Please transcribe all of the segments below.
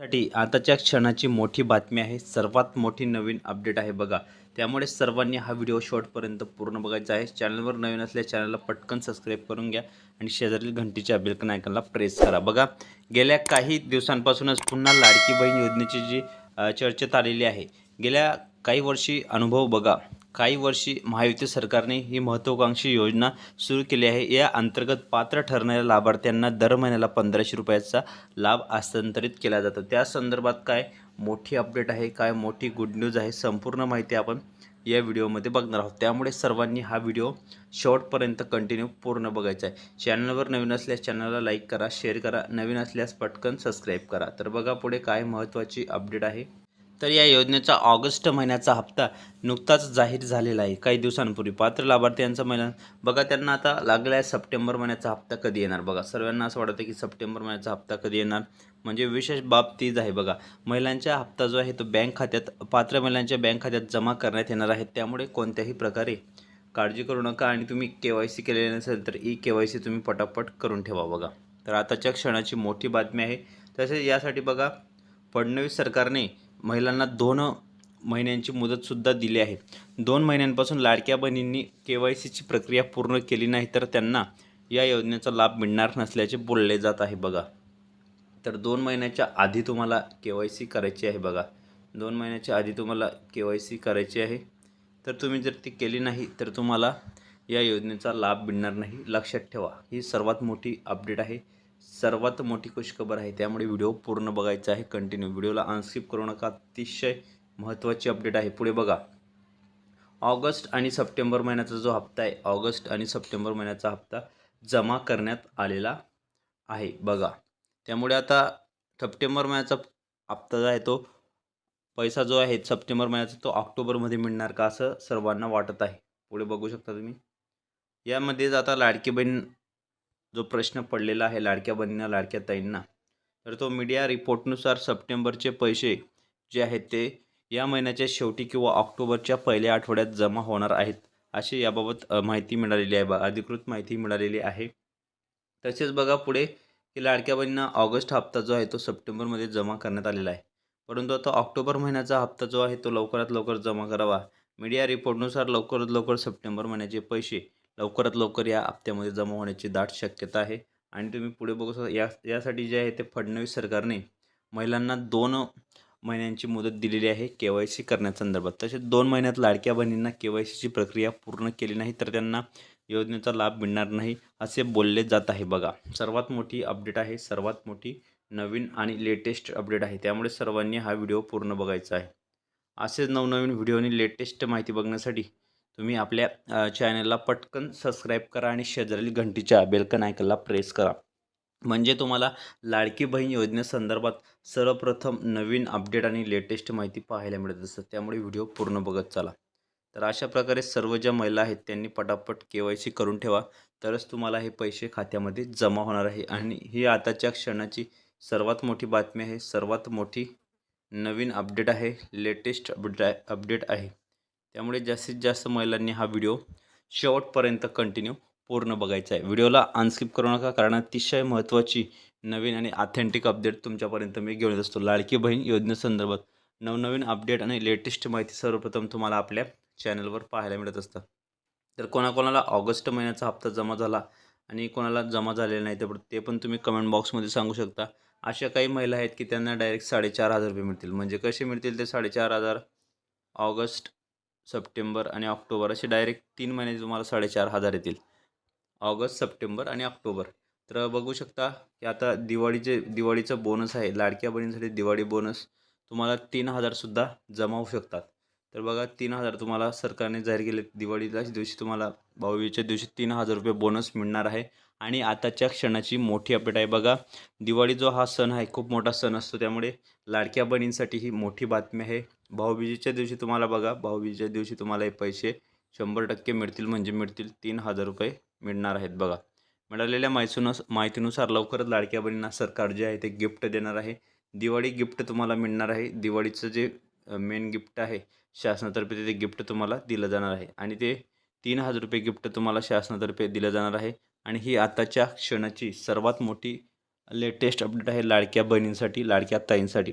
साठी आताच्या क्षणाची मोठी बातमी आहे. सर्वात मोठी नवीन अपडेट आहे बघा. त्यामुळे सर्वांनी हा व्हिडिओ शॉर्टपर्यंत पूर्ण बघायचा आहे. चॅनलवर नवीन असल्या चॅनलला पटकन सबस्क्राईब करून घ्या आणि शेजारील घंटीच्या बेलकन आयकनला प्रेस करा. बघा गेल्या काही दिवसांपासूनच पुन्हा लाडकी बहीण योजनेची जी चर्चेत आलेली आहे. गेल्या काही वर्षी अनुभव बघा. काही वर्षी महायुती सरकारने ही महत्त्वाकांक्षी योजना सुरू केली आहे. या अंतर्गत पात्र ठरणाऱ्या लाभार्थ्यांना दर महिन्याला पंधराशे रुपयाचा लाभ हस्तांतरित केला जातो. त्या संदर्भात काय मोठी अपडेट आहे काय मोठी गुड न्यूज आहे संपूर्ण माहिती आपण या व्हिडिओमध्ये बघणार आहोत. त्यामुळे सर्वांनी हा व्हिडिओ शेवटपर्यंत कंटिन्यू पूर्ण बघायचा आहे. चॅनलवर नवीन असल्यास चॅनलला लाईक करा शेअर करा. नवीन असल्यास पटकन सबस्क्राईब करा. तर बघा पुढे काय महत्त्वाची अपडेट आहे. तर या योजनेचा ऑगस्ट महिन्याचा हप्ता नुकताच जाहीर झालेला आहे. काही दिवसांपूर्वी. पात्र लाभार्थ्यांचा महिला बघा त्यांना आता लागला आहे सप्टेंबर महिन्याचा हप्ता कधी येणार? बघा सर्वांना असं वाटतं की सप्टेंबर महिन्याचा हप्ता कधी येणार? म्हणजे विशेष बाब तीच आहे बघा. महिलांचा हप्ता जो आहे तो बँक खात्यात पात्र महिलांच्या बँक खात्यात जमा करण्यात येणार आहे. त्यामुळे कोणत्याही प्रकारे काळजी करू नका आणि तुम्ही के वाय सी केलेले नसेल तर ई के वाय सी तुम्ही पटापट करून ठेवा बघा. तर आताच्या क्षणाची मोठी बातमी आहे. तसेच यासाठी बघा फडणवीस सरकारने महिलांना दोन महिन्यांची मुदतसुद्धा दिली आहे. दोन महिन्यांपासून लाडक्या बहिणींनी के वाय सीची प्रक्रिया पूर्ण केली नाही तर त्यांना या योजनेचा लाभ मिळणार नसल्याचे बोलले जात आहे बघा. तर दोन महिन्याच्या आधी तुम्हाला के वाय सी करायची आहे बघा. दोन महिन्याच्या आधी तुम्हाला के वाय सी करायची आहे. तर तुम्ही जर ती केली नाही तर तुम्हाला या योजनेचा लाभ मिळणार नाही. लक्षात ठेवा ही सर्वात मोठी अपडेट आहे. सर्वात मोठी खुशखबर आहे. त्यामुळे व्हिडिओ पूर्ण बघायचा आहे. कंटिन्यू व्हिडिओला अनस्किप करू नका. अतिशय महत्त्वाची अपडेट आहे. पुढे बघा. ऑगस्ट आणि सप्टेंबर महिन्याचा जो हप्ता आहे ऑगस्ट आणि सप्टेंबर महिन्याचा हप्ता जमा करण्यात आलेला आहे. बघा. त्यामुळे आता सप्टेंबर महिन्याचा हप्ता जो आहे तो पैसा जो आहे सप्टेंबर महिन्याचा तो ऑक्टोबरमध्ये मिळणार का असं सर्वांना वाटत आहे. पुढे बघू शकता तुम्ही. यामध्येच आता लाडकी बहीण जो प्रश्न पडलेला आहे लाडक्या बहिणींना लाडक्या ताईंना तर तो मीडिया रिपोर्टनुसार सप्टेंबरचे पैसे जे आहेत ते या महिन्याच्या शेवटी किंवा ऑक्टोबरच्या पहिल्या आठवड्यात जमा होणार आहेत अशी याबाबत माहिती मिळालेली आहे. बा अधिकृत माहिती मिळालेली आहे. तसेच बघा पुढे की लाडक्या बहिणींना ऑगस्ट हप्ता जो आहे तो सप्टेंबरमध्ये जमा करण्यात आलेला आहे. परंतु आता ऑक्टोबर महिन्याचा हप्ता जो आहे तो लवकरात लवकर जमा करावा. मीडिया रिपोर्टनुसार लवकरात लवकर सप्टेंबर महिन्याचे पैसे लवकरात लवकर या हप्त्यामध्ये जमा होण्याची दाट शक्यता आहे. आणि तुम्ही पुढे बघू शकता या यासाठी जे आहे ते फडणवीस सरकारने महिलांना दोन महिन्यांची मुदत दिलेली आहे के वाय सी करण्यासंदर्भात. तसेच दोन महिन्यात लाडक्या बहिणींना के वाय सीची प्रक्रिया पूर्ण केली नाही तर त्यांना योजनेचा लाभ मिळणार नाही असे बोलले जात आहे. बघा सर्वात मोठी अपडेट आहे सर्वात मोठी नवीन आणि लेटेस्ट अपडेट आहे. त्यामुळे सर्वांनी हा व्हिडिओ पूर्ण बघायचा आहे. असेच नवनवीन व्हिडिओ आणि लेटेस्ट माहिती बघण्यासाठी तुम्ही आपल्या चॅनलला पटकन सबस्क्राईब करा आणि शेजारील घंटीच्या बेलकन आयकनला प्रेस करा. म्हणजे तुम्हाला लाडकी बहीण योजनेसंदर्भात सर्वप्रथम नवीन अपडेट आणि लेटेस्ट माहिती पाहायला मिळत असतं त्यामुळे व्हिडिओ पूर्ण बघत चला. तर अशा प्रकारे सर्व ज्या महिला आहेत त्यांनी पटापट के वाय सी करून ठेवा. तरच तुम्हाला हे पैसे खात्यामध्ये जमा होणार आहे. आणि ही आताच्या क्षणाची सर्वात मोठी बातमी आहे. सर्वात मोठी नवीन अपडेट आहे. लेटेस्ट अपडे अपडेट आहे. त्यामुळे जास्तीत जास्त महिलांनी हा व्हिडिओ शेवटपर्यंत कंटिन्यू पूर्ण बघायचा आहे. व्हिडिओला अनस्किप करू नका कारण अतिशय महत्त्वाची नवीन आणि ऑथेंटिक अपडेट तुमच्यापर्यंत मी घेऊन येत असतो. लाडकी बहीण योजनेसंदर्भात नवनवीन अपडेट आणि लेटेस्ट माहिती सर्वप्रथम तुम्हाला आपल्या चॅनलवर पाहायला मिळत असतं. तर कोणाकोणाला ऑगस्ट महिन्याचा हप्ता जमा झाला आणि कोणाला जमा झालेला नाही तर ते पण तुम्ही कमेंट बॉक्समध्ये सांगू शकता. अशा काही महिला आहेत की त्यांना डायरेक्ट साडेचार हजार रुपये मिळतील. म्हणजे कसे मिळतील ते साडेचार हजार ऑगस्ट सप्टेंबर आणि ऑक्टोबर असे डायरेक्ट तीन महिने तुम्हाला साडेचार हजार येतील. ऑगस्ट सप्टेंबर आणि ऑक्टोबर. तर बघू शकता की आता दिवाळीचे दिवाळीचं बोनस आहे. लाडक्या बहिणीसाठी दिवाळी बोनस तुम्हाला तीन हजारसुद्धा जमा होऊ शकतात. तर बघा तीन हजार तुम्हाला सरकारने जाहीर केले दिवाळीच्याच दिवशी तुम्हाला भाऊबीजेच्या दिवशी तीन हजार रुपये बोनस मिळणार आहे. आणि आताच्या क्षणाची मोठी अपडेट आहे. बघा दिवाळी जो हा सण आहे खूप मोठा सण असतो. त्यामुळे लाडक्या बहिणींसाठी ही मोठी बातमी आहे. भाऊबीजेच्या दिवशी तुम्हाला बघा भाऊबीजेच्या दिवशी तुम्हाला हे पैसे शंभर टक्के मिळतील म्हणजे मिळतील तीन हजार रुपये मिळणार आहेत बघा. मिळालेल्या माहितीनुस माहितीनुसार लवकरच लाडक्या बहिणींना सरकार जे आहे ते गिफ्ट देणार आहे. दिवाळी गिफ्ट तुम्हाला मिळणार आहे. दिवाळीचं जे मेन गिफ्ट आहे शासनातर्फे ते गिफ्ट तुम्हाला दिलं जाणार आहे. आणि ते तीन हजार रुपये गिफ्ट तुम्हाला शासनातर्फे दिलं जाणार आहे. आणि ही आताच्या क्षणाची सर्वात मोठी लेटेस्ट अपडेट आहे लाडक्या बहिणींसाठी लाडक्या ताईंसाठी.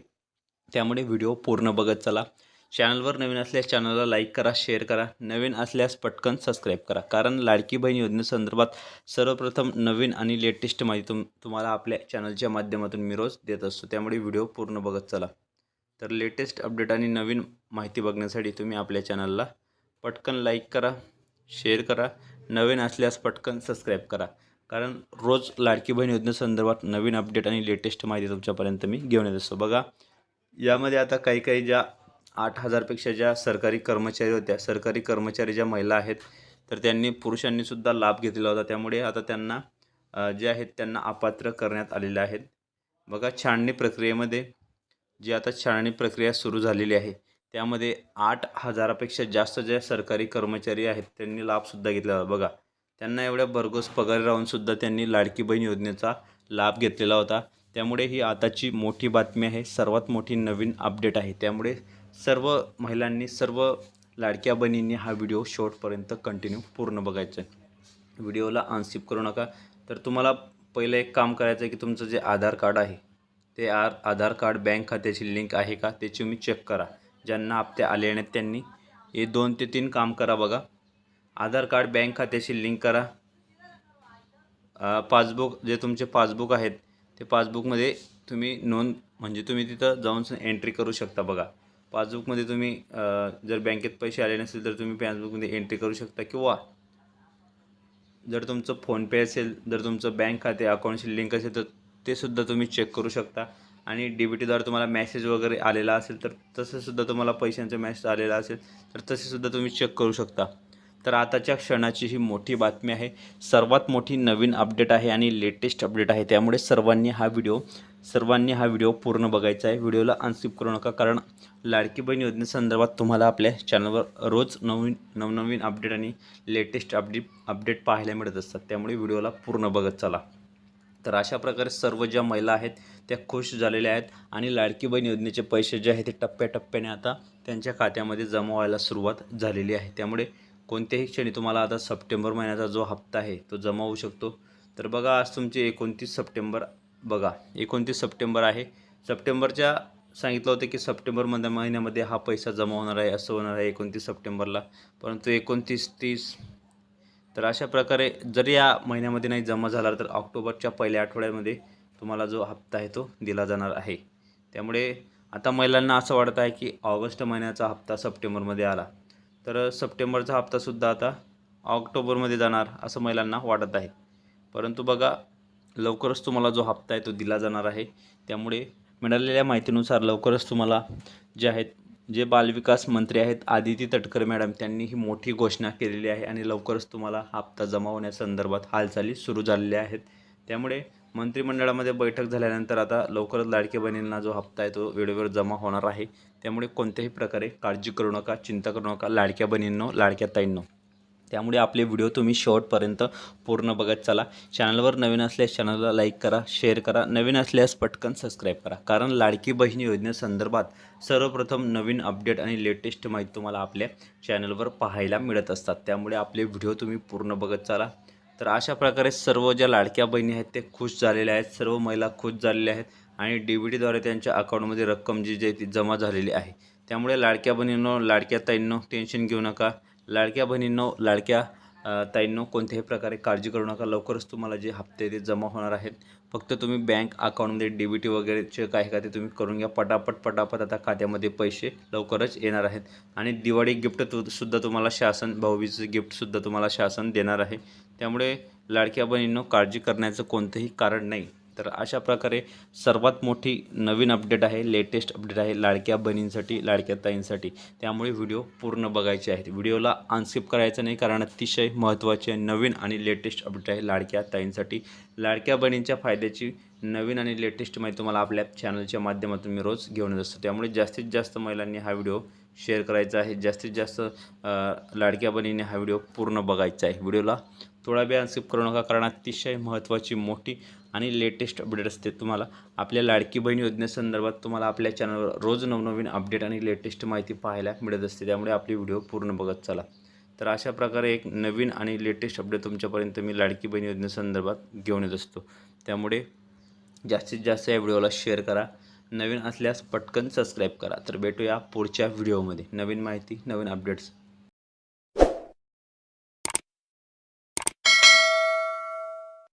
त्यामुळे व्हिडिओ पूर्ण बघत चला. चॅनलवर नवीन असल्यास चॅनलला लाईक करा शेअर करा. नवीन असल्यास पटकन सबस्क्राईब करा. कारण लाडकी बहीण योजनेसंदर्भात सर्वप्रथम नवीन आणि लेटेस्ट माहिती तुम तुम्हाला आपल्या चॅनलच्या माध्यमातून मी रोज देत असतो. त्यामुळे व्हिडिओ पूर्ण बघत चला. तर लेटेस्ट अपडेट आणि नवीन माहिती बघण्यासाठी तुम्ही आपल्या चॅनलला पटकन लाईक करा शेअर करा नवीन असल्यास पटकन सबस्क्राईब करा. कारण रोज लाडकी बहीण योजनेसंदर्भात नवीन अपडेट आणि लेटेस्ट माहिती तुमच्यापर्यंत मी घेऊन येत असतो. बघा यामध्ये आता काही काही ज्या आठ हजारपेक्षा ज्या सरकारी कर्मचारी होत्या सरकारी कर्मचारी ज्या महिला आहेत तर त्यांनी पुरुषांनीसुद्धा लाभ घेतलेला होता. त्यामुळे आता त्यांना जे आहेत त्यांना अपात्र करण्यात आलेले आहेत. बघा छाणणी प्रक्रियेमध्ये जी आता छाणणी प्रक्रिया सुरू झालेली आहे त्यामध्ये आठ हजारापेक्षा जास्त ज्या सरकारी कर्मचारी आहेत त्यांनी लाभसुद्धा घेतला होता. बघा त्यांना एवढ्या भरघोस पगारी राहूनसुद्धा त्यांनी लाडकी बहीण योजनेचा लाभ घेतलेला होता. त्यामुळे ही आताची मोठी बातमी आहे. सर्वात मोठी नवीन अपडेट आहे. त्यामुळे सर्व महिलांनी सर्व लाडक्या बहिणींनी हा व्हिडिओ शेवटपर्यंत कंटिन्यू पूर्ण बघायचा आहे. व्हिडिओला अनस्किप करू नका. तर तुम्हाला पहिलं एक काम करायचं आहे की तुमचं जे आधार कार्ड आहे ते आर आधार कार्ड बँक खात्याची लिंक आहे का? त्याची तुम्ही चेक करा. ज्यांना हप्ते आले नाहीत त्यांनी हे दोन ते तीन काम करा बघा. आधार कार्ड बँक खात्याशी लिंक करा. पासबुक जे तुमचे पासबुक आहेत ते पासबुकमध्ये तुम्ही नोंद म्हणजे तुम्ही तिथं जाऊन एंट्री करू शकता बघा. पासबुकमध्ये तुम्ही जर बँकेत पैसे आले नसेल तर तुम्ही पासबुकमध्ये एंट्री करू शकता किंवा जर तुमचं फोनपे असेल जर तुमचं बँक खाते अकाउंटशी लिंक असेल तर ते सुद्धा तुम्ही चेक करू शकता. आणि डी बी टीद्वारे तुम्हाला मॅसेज वगैरे आलेला असेल तर तसंसुद्धा तुम्हाला पैशांचा मॅसेज आलेला असेल तर तसेसुद्धा तुम्ही चेक करू शकता. तर आताच्या क्षणाची ही मोठी बातमी आहे. सर्वात मोठी नवीन अपडेट आहे आणि लेटेस्ट अपडेट आहे. त्यामुळे सर्वांनी हा व्हिडिओ सर्वांनी हा व्हिडिओ पूर्ण बघायचा आहे. व्हिडिओला अनस्किप करू नका कारण लाडकी बहीण योजनेसंदर्भात तुम्हाला आपल्या चॅनलवर रोज नवीन नवनवीन अपडेट आणि लेटेस्ट अपडेट अपडेट पाहायला मिळत असतात. त्यामुळे व्हिडिओला पूर्ण बघत चला. तर अशा प्रकारे सर्व ज्या महिला आहेत त्या खुश झालेल्या आहेत आणि लाडकी बहीण योजनेचे पैसे जे आहेत ते टप्प्याटप्प्याने आता त्यांच्या खात्यामध्ये जमा व्हायला सुरुवात झालेली आहे. त्यामुळे कोणत्याही क्षणी तुम्हाला आता सप्टेंबर महिन्याचा जो हप्ता आहे तो जमा होऊ शकतो. तर बघा आज तुमचे एकोणतीस सप्टेंबर बघा एकोणतीस सप्टेंबर आहे. सप्टेंबरच्या सांगितलं होतं की सप्टेंबर महिन्यामध्ये हा पैसा जमा होणार आहे असं होणार आहे एकोणतीस सप्टेंबरला. परंतु एकोणतीस तीस तर अशा प्रकारे जर या महिन्यामध्ये नाही जमा झाला तर ऑक्टोबरच्या पहिल्या आठवड्यामध्ये तुम्हाला जो हप्ता आहे तो दिला जाणार आहे. त्यामुळे आता महिलांना असं वाटत आहे की ऑगस्ट महिन्याचा हप्ता सप्टेंबरमध्ये आला. तर सप्टेंबरचा हप्तासुद्धा आता ऑक्टोबरमध्ये जाणार असं महिलांना वाटत आहे. परंतु बघा लवकरच तुम्हाला जो हप्ता आहे तो दिला जाणार आहे. त्यामुळे मिळालेल्या माहितीनुसार लवकरच तुम्हाला जे आहेत जे बालविकास मंत्री आहेत आदिती तटकर मॅडम त्यांनी ही मोठी घोषणा केलेली आहे आणि लवकरच तुम्हाला हप्ता जमा होण्यासंदर्भात हालचाली सुरू झालेल्या आहेत. त्यामुळे मंत्रिमंडळामध्ये बैठक झाल्यानंतर आता लवकरच लाडके बहिणींना जो हप्ता आहे तो वेळेवर जमा होणार आहे. त्यामुळे कोणत्याही प्रकारे काळजी करू नका चिंता करू नका लाडक्या बहिणींनो लाडक्या ताईंनो. त्यामुळे आपले व्हिडिओ तुम्ही शेवटपर्यंत पूर्ण बघत चला. चॅनलवर नवीन असल्यास चॅनलला लाईक करा शेअर करा नवीन असल्यास पटकन सबस्क्राईब करा. कारण लाडकी बहीण योजनेसंदर्भात सर्वप्रथम नवीन अपडेट आणि लेटेस्ट माहिती तुम्हाला आपल्या चॅनलवर पाहायला मिळत असतात. त्यामुळे आपले व्हिडिओ तुम्ही पूर्ण बघत चला. तर अशा प्रकारे सर्व ज्या लाडक्या बहिणी आहेत ते खुश झालेल्या आहेत. सर्व महिला खुश झालेल्या आहेत आणि डी व्ही डीद्वारे त्यांच्या अकाउंटमध्ये रक्कम जी जी ती जमा झालेली आहे. त्यामुळे लाडक्या बहिणींनो लाडक्या ताईंनो टेन्शन घेऊ नका. लाडक्या बहिणींनो लाडक्या ताईंनो कोणत्याही प्रकारे काळजी करू नका. लवकरच तुम्हाला जे हप्ते ते जमा होणार आहेत. फक्त तुम्ही बँक अकाउंटमध्ये डी बी टी वगैरे चेक आहे का ते तुम्ही करून घ्या. पटापट पटापट आता खात्यामध्ये पैसे लवकरच येणार आहेत. आणि दिवाळी गिफ्ट तु सुद्धा तुम्हाला शासन भाऊबीजचं गिफ्टसुद्धा तुम्हाला शासन देणार आहे. त्यामुळे लाडक्या बहिणींनो काळजी करण्याचं कोणतंही कारण नाही. तर अशा प्रकारे सर्वात मोठी नवीन अपडेट आहे लेटेस्ट अपडेट आहे लाडक्या बहिणींसाठी लाडक्या ताईंसाठी. त्यामुळे व्हिडिओ पूर्ण बघायचे आहेत. व्हिडिओला अनस्किप करायचं नाही कारण अतिशय महत्त्वाचे नवीन आणि लेटेस्ट अपडेट आहे लाडक्या ताईंसाठी. लाडक्या बहिणींच्या फायद्याची नवीन आणि लेटेस्ट माहिती तुम्हाला आपल्या चॅनलच्या माध्यमातून मी रोज घेऊन येत असतो. त्यामुळे जास्तीत जास्त महिलांनी हा व्हिडिओ शेअर करायचा आहे. जास्तीत जास्त लाडक्या बहिणीने हा व्हिडिओ पूर्ण बघायचा आहे. व्हिडिओला थोडा वेळ अनस्किप करू नका कारण अतिशय महत्त्वाची मोठी आणि लेटेस्ट अपडेट असते तुम्हाला. आपल्या लाडकी बहीण योजनेसंदर्भात तुम्हाला आपल्या चॅनलवर रोज नवनवीन अपडेट आणि लेटेस्ट माहिती पाहायला मिळत असते. त्यामुळे आपली व्हिडिओ पूर्ण बघत चला. तर अशा प्रकारे एक नवीन आणि लेटेस्ट अपडेट तुमच्यापर्यंत मी लाडकी बहीण योजनेसंदर्भात घेऊन येत असतो. त्यामुळे जास्तीत जास्त या व्हिडिओला शेअर करा. नवीन असल्यास पटकन सबस्क्राईब करा. तर भेटूया पुढच्या व्हिडिओमध्ये नवीन माहिती नवीन अपडेट्स